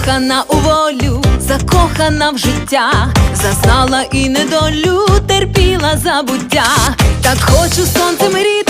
Вихована у волю, закохана в життя, зазнала і недолю, терпіла забуття. Так хочу сонцем ріти,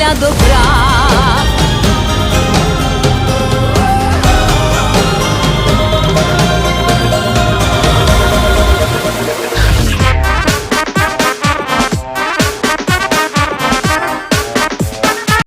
для добра.